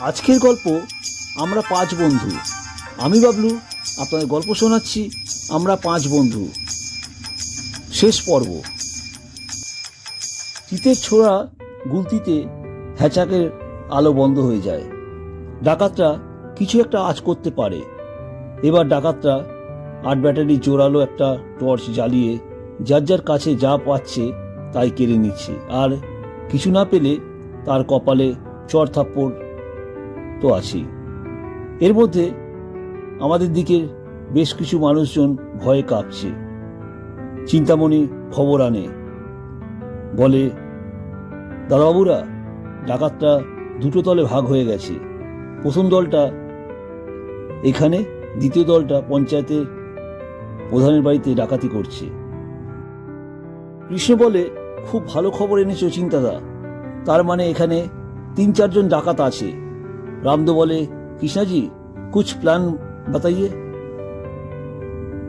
আজকের গল্প আমরা পাঁচ বন্ধু। আমি বাবলু, আপনাদের গল্প শোনাচ্ছি আমরা পাঁচ বন্ধু। শেষ পর্ব। শীতের ছোড়া গুলতিতে হ্যাচাকের আলো বন্ধ হয়ে যায়। ডাকাতরা কিছু একটা আজ করতে পারে। এবার ডাকাতরা আট ব্যাটারি জোরালো একটা টর্চ জ্বালিয়ে যার যার কাছে যা পাচ্ছে তাই কেড়ে নিচ্ছে। আর কিছু না পেলে তার কপালে চর থাপ্পড় তো আছেই। এর মধ্যে আমাদের দিকে বেশ কিছু মানুষজন ভয়ে কাঁপছে। চিন্তামণি খবর আনে। বলে, দাদাবাবুরা, ডাকাতটা দুটো দলে ভাগ হয়ে গেছে। প্রথম দলটা এখানে, দ্বিতীয় দলটা পঞ্চায়েতের প্রধানের বাড়িতে ডাকাতি করছে। কৃষ্ণ বলে, খুব ভালো খবর এনেছো চিন্তাদা। তার মানে এখানে তিন চারজন ডাকাত আছে। রামদো বলে কৃষ্ণাজি কুছ প্ল্যান বাতাইয়ে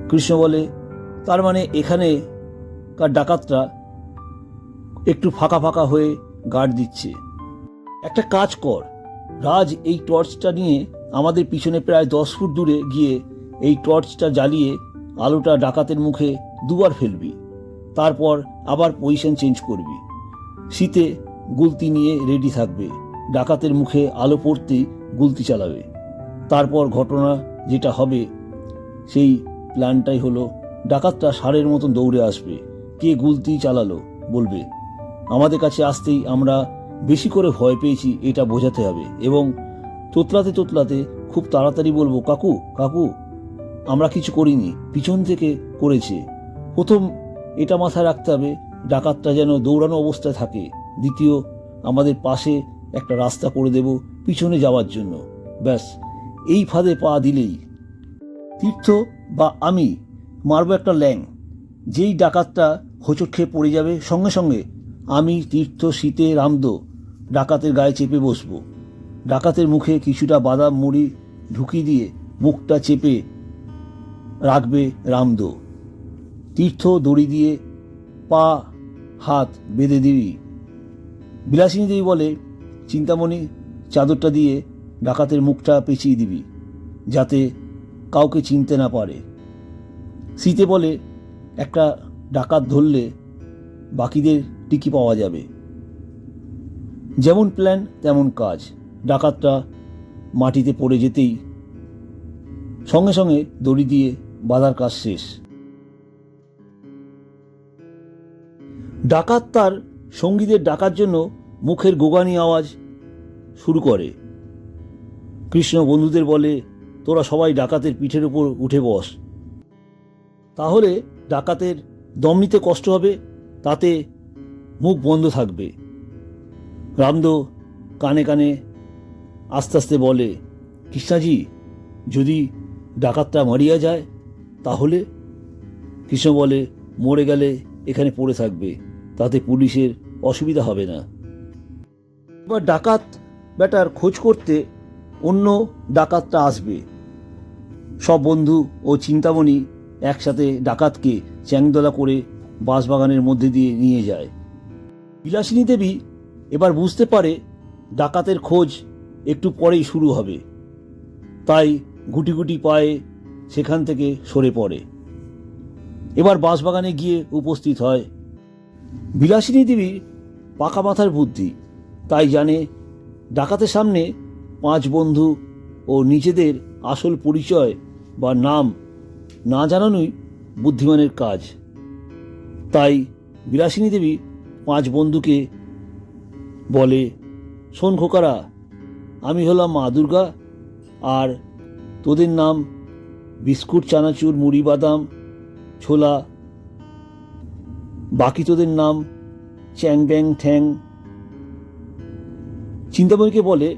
কৃষ্ণ বলে তার মানে এখানে কার ডাকাতরা একটু ফাঁকা ফাঁকা হয়ে গার্ড দিচ্ছে একটা কাজ কর, রাজ এই টর্চটা নিয়ে আমাদের পিছনে প্রায় দশ ফুট দূরে গিয়ে এই টর্চটা জ্বালিয়ে আলোটা ডাকাতের মুখে দুবার ফেলবি, তারপর আবার পজিশন চেঞ্জ করবি। শীতে গুলতি নিয়ে রেডি থাকবে। ডাকাতের মুখে আলো পড়তেই গুলতি চালাবে। তারপর ঘটনা যেটা হবে, সেই প্ল্যানটাই হলো ডাকাতটা সারের মতন দৌড়ে আসবে। কে গুলতি চালালো বলবে। আমাদের কাছে আসতেই আমরা বেশি করে ভয় পেয়েছি, এটা বোঝাতে হবে এবং তোতলাতে তোতলাতে খুব তাড়াতাড়ি বলব, কাকু কাকু, আমরা কিছু করিনি, পিছন থেকে করেছে। প্রথম এটা মাথায় রাখতে হবে, ডাকাতটা যেন দৌড়ানো অবস্থায় থাকে। দ্বিতীয়, আমাদের পাশে একটা রাস্তা করে দেব পিছনে যাওয়ার জন্য। ব্যাস, এই ফাঁদে পা দিলেই। তীর্থ বা আমি মারবো একটা ল্যাং, যেই ডাকাতটা হোঁচট খেয়ে পড়ে যাবে, সঙ্গে সঙ্গে আমি, তীর্থ, শীতে, রামদো ডাকাতের গায়ে চেপে বসবো। ডাকাতের মুখে কিছুটা বাদাম মুড়ি ঢুকিয়ে দিয়ে মুখটা চেপে রাখবে রামদো। তীর্থ দড়ি দিয়ে পা, হাত বেঁধে দিবি। বিলাসিনী দেবী বলে চিন্তামণি চাদরটা দিয়ে ডাকাতের মুখটা পেঁচিয়ে দিবি, যাতে কাউকে চিনতে না পারে। শীতে বলে, একটা ডাকাত ধরলে বাকিদের টিকি পাওয়া যাবে। যেমন প্ল্যান, তেমন কাজ। ডাকাতটা মাটিতে পড়ে যেতেই সঙ্গে সঙ্গে দড়ি দিয়ে বাঁধার কাজ শেষ। ডাকাত তার সঙ্গীদের ডাকার জন্য মুখের গোগানি আওয়াজ শুরু করে। কৃষ্ণ বন্ধুদের বলে, তোরা সবাই ডাকাতের পিঠের উপর উঠে বস। তাহলে ডাকাতের দম নিতে কষ্ট হবে, তাতে মুখ বন্ধ থাকবে। রামদো কানে কানে আস্তে আস্তে বলে, কৃষ্ণাজি, যদি ডাকাতটা মারিয়া যায়, তাহলে? কৃষ্ণ বলে, মরে গেলে এখানে পড়ে থাকবে, তাতে পুলিশের অসুবিধা হবে না। এবার ডাকাত ব্যাটার খোঁজ করতে অন্য ডাকাতটা আসবে। সব বন্ধু ও চিন্তামণি একসাথে ডাকাতকে চ্যাংদোলা করে বাঁশবাগানের মধ্যে দিয়ে নিয়ে যায়। বিলাসিনী দেবী এবার বুঝতে পারে ডাকাতের খোঁজ একটু পরেই শুরু হবে। তাই গুটি গুটি পায়ে সেখান থেকে সরে পড়ে। এবার বাঁশবাগানে গিয়ে উপস্থিত হয়। বিলাসিনী দেবীর পাকা মাথার বুদ্ধি। তাই জানে ডাকাতের সামনে পাঁচ বন্ধু ও নিজেদের আসল পরিচয় বা নাম না জানানোই বুদ্ধিমানের কাজ। তাই বিলাসিনী দেবী পাঁচ বন্ধুকে বলে, শোন খোকারা, আমি হলাম মা দুর্গা আর তোদের নাম বিস্কুট, চানাচুর, মুড়ি, বাদাম, ছোলা, বাকি তোদের নাম চ্যাং ব্যাং ঠ্যাং চিন্তামণিকে বলে,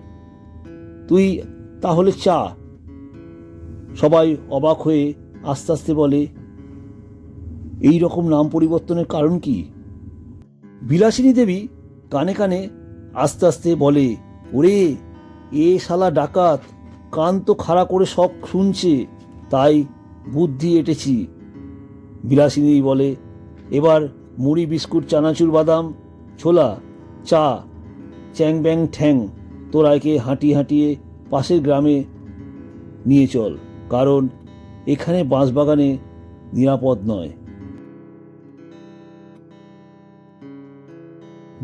তুই তাহলে চা। সবাই অবাক হয়ে আস্তে আস্তে বলে, এই রকম নাম পরিবর্তনের কারণ কি? বিলাসিনী দেবী কানে কানে আস্তে আস্তে বলে, ওরে, এ শালা ডাকাত, কান তো খাড়া করে সব শুনছে, তাই বুদ্ধি এঁটেছি। বিলাসিনী বলে, এবার মুড়ি, বিস্কুট, চানাচুর, বাদাম, ছোলা, চা চ্যাং ব্যাং ঠ্যাং তোরা একে হাঁটিয়ে হাঁটিয়ে পাশের গ্রামে নিয়ে চল, কারণ এখানে বাঁশবাগানে নিরাপদ নয়।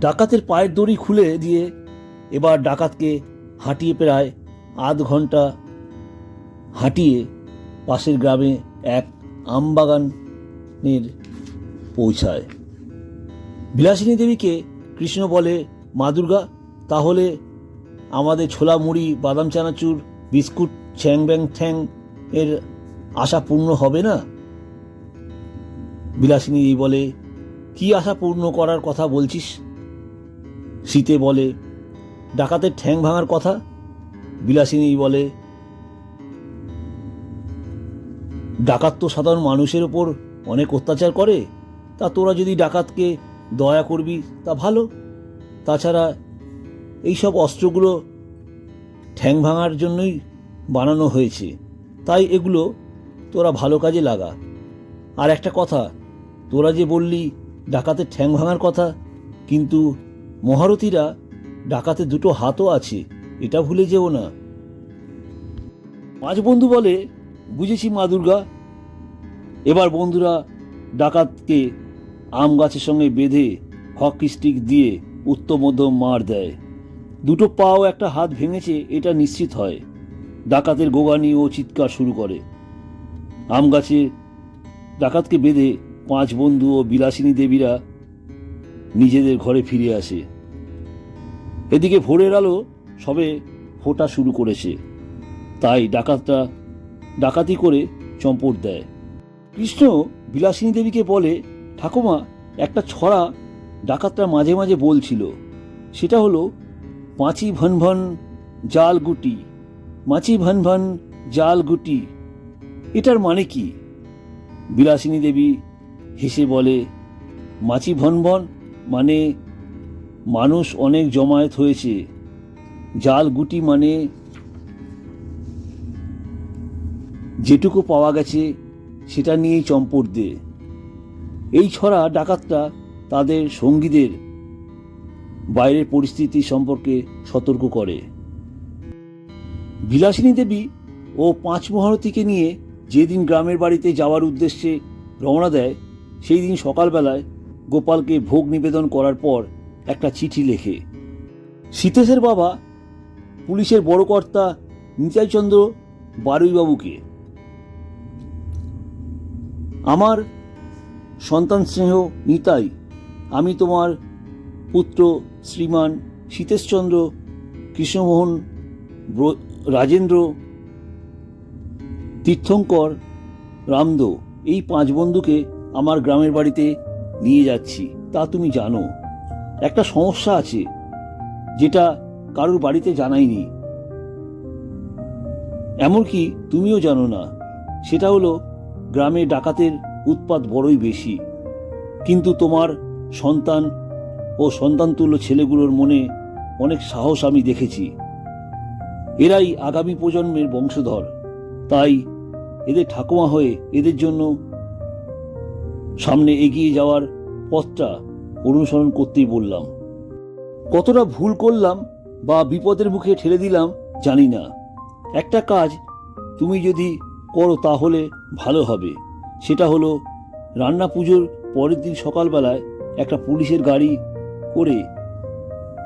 ডাকাতের পায়ের দড়ি খুলে দিয়ে এবার ডাকাতকে হাঁটিয়ে প্রায় আধ ঘণ্টা হাঁটিয়ে পাশের গ্রামে এক আমবাগানের পৌঁছায়। বিলাসিনী দেবীকে কৃষ্ণ বলে, মা দুর্গা তাহলে আমাদের ছোলা মুড়ি, বাদাম চানাচুর, বিস্কুট, ছ্যাং ব্যাং ঠ্যাং এর আশা পূর্ণ হবে না? বিলাসিনী বলে, কি আশা পূর্ণ করার কথা বলছিস? শীতে বলে, ডাকাতের ঠ্যাং ভাঙার কথা? বিলাসিনী বলে, ডাকাত তো সাধারণ মানুষের ওপর অনেক অত্যাচার করে। তা তোরা যদি ডাকাতকে দয়া করবি, তা ভালো। তাছাড়া এইসব অস্ত্রগুলো ঠ্যাং ভাঙার জন্যই বানানো হয়েছে। তাই এগুলো তোরা ভালো কাজে লাগা। আর একটা কথা, তোরা যে বললি ডাকাতের ঠ্যাং ভাঙার কথা, কিন্তু মহারথীরা ডাকাতে দুটো হাতও আছে, এটা ভুলে যেও না। পাঁচ বন্ধু বলে, বুঝেছি মা দুর্গা। এবার বন্ধুরা ডাকাতকে আম গাছের সঙ্গে বেঁধে হকি স্টিক দিয়ে উত্তম মার দেয়। দুটো পাও একটা হাত ভেঙেছে, এটা নিশ্চিত হয়। ডাকাতের গোগানি ও চিৎকার শুরু করে। আম গাছে ডাকাতকে বেঁধে পাঁচ বন্ধু ও বিলাসিনী দেবীরা নিজেদের ঘরে ফিরে আসে। এদিকে ভোরের আলো সবে ফোটা শুরু করেছে। তাই ডাকাতটা ডাকাতি করে চম্পট দেয়। কৃষ্ণ বিলাসিনী দেবীকে বলে, ঠাকুমা, একটা ছড়া ডাকাতরা মাঝে মাঝে বলছিল। সেটা হলো পাঁচি ভন ভন জাল গুটি, মাছি ভন ভন জাল গুটি। এটার মানে কি? বিলাসিনী দেবী হেসে বলে, মাছি ভন ভন মানে মানুষ অনেক জমায়েত হয়েছে। জাল গুটি মানে যেটুকু পাওয়া গেছে সেটা নিয়েই চম্পট দে। এই ছড়া ডাকাতটা তাদের সঙ্গীদের বাইরের পরিস্থিতি সম্পর্কে সতর্ক করে। বিলাসিনী দেবী ও পাঁচ মহারথীকে নিয়ে যেদিন গ্রামের বাড়িতে যাওয়ার উদ্দেশ্যে রওনা দেয়, সেই দিন সকালবেলায় গোপালকে ভোগ নিবেদন করার পর একটা চিঠি লেখে। সীতেশের বাবা, পুলিশের বড় কর্তা নিতাইচন্দ্র বারুইবাবুকে, আমার সন্তান স্নেহ নিতাই, আমি তোমার পুত্র শ্রীমান সীতেশচন্দ্র কৃষ্ণমোহন রাজেন্দ্র, তীর্থঙ্কর, রামদো, এই পাঁচ বন্ধুকে আমার গ্রামের বাড়িতে নিয়ে যাচ্ছি। তা তুমি জানো। একটা সমস্যা আছে, যেটা কারোর বাড়িতে জানাইনি। এমনকি তুমিও জানো না, সেটা হলো গ্রামে ডাকাতের উৎপাত বড়ই বেশি। কিন্তু তোমার সন্তান ও সন্তানতুল্য ছেলেগুলোর মনে অনেক সাহস আমি দেখেছি। এরাই আগামী প্রজন্মের বংশধর। তাই এদের ঠাকুমা হয়ে এদের জন্য সামনে এগিয়ে যাওয়ার পথটা অনুসরণ করতেই বললাম। কতটা ভুল করলাম বা বিপদের মুখে ঠেলে দিলাম জানি না। একটা কাজ তুমি যদি করো তাহলে ভালো হবে। সেটা হলো রান্না পুজোর পরের দিন সকালবেলায় একটা পুলিশের গাড়ি করে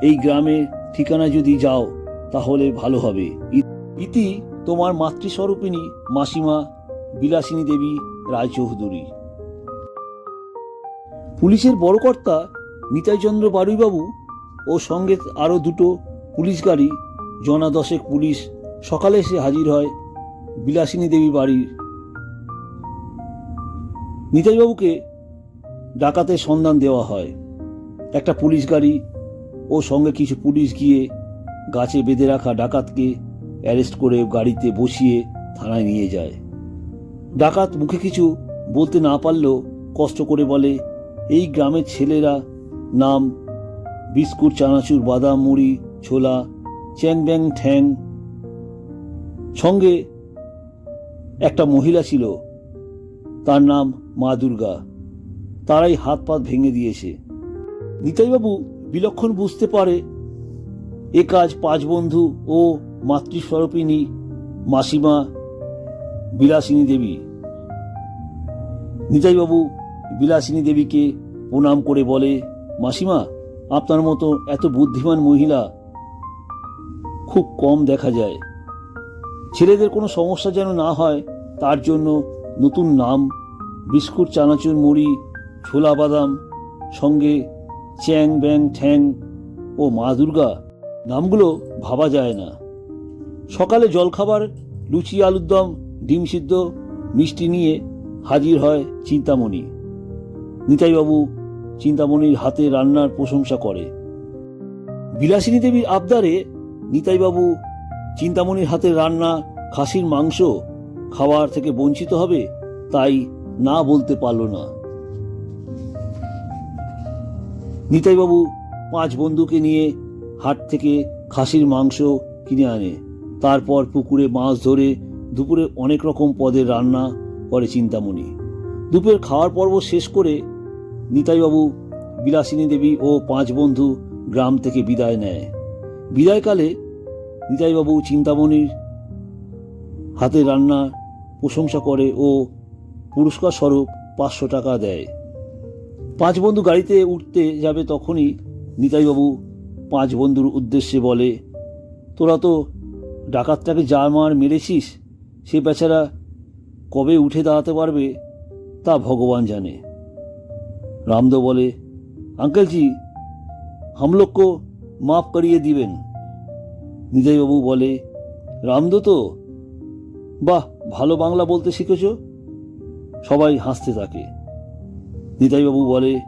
এই গ্রামের ঠিকানা যদি যাও, তাহলে ভালো হবে। ইতি তোমার মাতৃস্বরূপিণী মাসিমা বিলাসিনী দেবী রায়চৌধুরী। পুলিশের বড় কর্তা নিতাইচন্দ্র বারুইবাবু ও সঙ্গে আরও দুটো পুলিশ গাড়ি, জনা দশেক পুলিশ সকালে এসে হাজির হয় বিলাসিনী দেবী বাড়ির। নিতাইবাবুকে ডাকাতের সন্ধান দেওয়া হয়। একটা পুলিশ গাড়ি ও সঙ্গে কিছু পুলিশ গিয়ে গাছে বেঁধে রাখা ডাকাতকে অ্যারেস্ট করে গাড়িতে বসিয়ে থানায় নিয়ে যায়। ডাকাত মুখে কিছু বলতে না পারলেও কষ্ট করে বলে, এই গ্রামের ছেলেরা নাম বিস্কুট, চানাচুর, বাদাম, মুড়ি, ছোলা, চ্যাং ব্যাং, ঠ্যাং। সঙ্গে একটা মহিলা ছিল, তার নাম মা দুর্গা। তারাই হাত পাত ভেঙে দিয়েছে। নিতাইবাবু বিলক্ষণ বুঝতে পারে। এ কাজ পাঁচ বন্ধু ও মাতৃস্বরূপিণী মাসিমা বিলাসিনী দেবী। নিতাইবাবু বিলাসিনী দেবীকে প্রণাম করে বলে, মাসিমা, আপনার মতো এত বুদ্ধিমান মহিলা খুব কম দেখা যায়। ছেলেদের কোনো সমস্যা যেন না হয়, তার জন্য নতুন নাম, বিস্কুট, চানাচুর, মুড়ি, ছোলা বাদাম, সঙ্গে চ্যাং ব্যাং ঠ্যাং ও মা দুর্গা নামগুলো ভাবা যায় না। সকালে জলখাবার, লুচি, আলুর দম, ডিম সিদ্ধ, মিষ্টি নিয়ে হাজির হয় চিন্তামণি। নিতাইবাবু চিন্তামণির হাতে রান্নার প্রশংসা করে। বিলাসিনী দেবীর আবদারে নিতাইবাবু চিন্তামণির হাতে রান্না খাসির মাংস খাওয়ার থেকে বঞ্চিত হবে, তাই না বলতে পারল না। নিতাইবাবু পাঁচ বন্ধুকে নিয়ে হাট থেকে খাসির মাংস কিনে আনে। তারপর পুকুরে মাছ ধরে দুপুরে অনেক রকম পদের রান্না করে চিন্তামণি। দুপুরের খাওয়ার পর্ব শেষ করে নিতাইবাবু বিলাসিনী দেবী ও পাঁচ বন্ধু গ্রাম থেকে বিদায় নেয়। বিদায়কালে নিতাইবাবু চিন্তামণির হাতে রান্না প্রশংসা করে ও পুরস্কার স্বরূপ পাঁচশো টাকা দেয়। পাঁচ বন্ধু গাড়িতে উঠতে যাবে তখনই নিতাইবাবু পাঁচ বন্ধুর উদ্দেশ্যে বলে, তোরা তো ডাকাতটাকে যা মার মেরেছিস, সে বেচারা কবে উঠে দাঁড়াতে পারবে তা ভগবান জানে। রামদেব বলে, আঙ্কেলজি, হামলোককে মাফ করিয়ে দিবেন। নিতাইবাবু বলে, রামদো তো, বাহ, ভালো বাংলা বলতে শিখেছ? সবাই হাসতে থাকে। নিতাইবাবু বলে,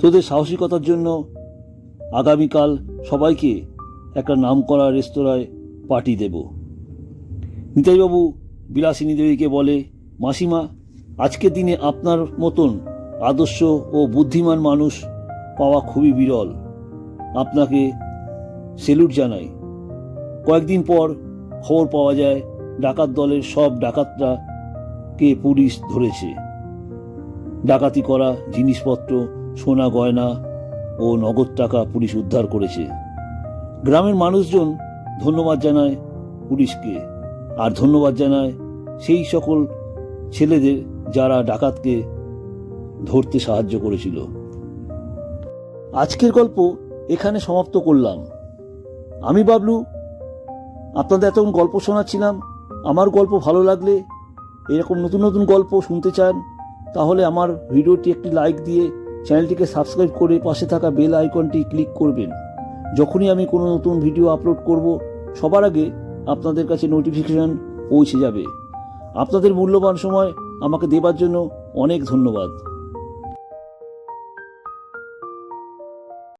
তোদের সাহসিকতার জন্য আগামীকাল সবাইকে একটা নামকরা রেস্তোরাঁয় পার্টি দেব। নিতাইবাবু বিলাসিনী দেবীকে বলে, মাসিমা, আজকের দিনে আপনার মতন আদর্শ ও বুদ্ধিমান মানুষ পাওয়া খুবই বিরল। আপনাকে সেলুট জানাই। কয়েকদিন পর খবর পাওয়া যায় ডাকাত দলের সব ডাকাতরা কে পুলিশ ধরেছে। ডাকাতি করা, জিনিসপত্র, সোনা গয়না ও নগদ টাকা পুলিশ উদ্ধার করেছে। গ্রামের মানুষজন ধন্যবাদ জানায় পুলিশকে আর ধন্যবাদ জানায় সেই সকল ছেলেদের যারা ডাকাতকে ধরতে সাহায্য করেছিল। আজকের গল্প এখানে সমাপ্ত করলাম। আমি বাবলু, আপনাদের এতক্ষণ গল্প শোনাচ্ছিলাম। আমার গল্প ভালো লাগলে, এরকম নতুন নতুন গল্প শুনতে চান তাহলে আমার ভিডিওটি একটি লাইক দিয়ে চ্যানেলটিকে সাবস্ক্রাইব করে পাশে থাকা বেল আইকনটি ক্লিক করবেন। যখনই আমি কোনো নতুন ভিডিও আপলোড করব, সবার আগে আপনাদের কাছে নোটিফিকেশান পৌঁছে যাবে। আপনাদের মূল্যবান সময় আমাকে দেবার জন্য অনেক ধন্যবাদ।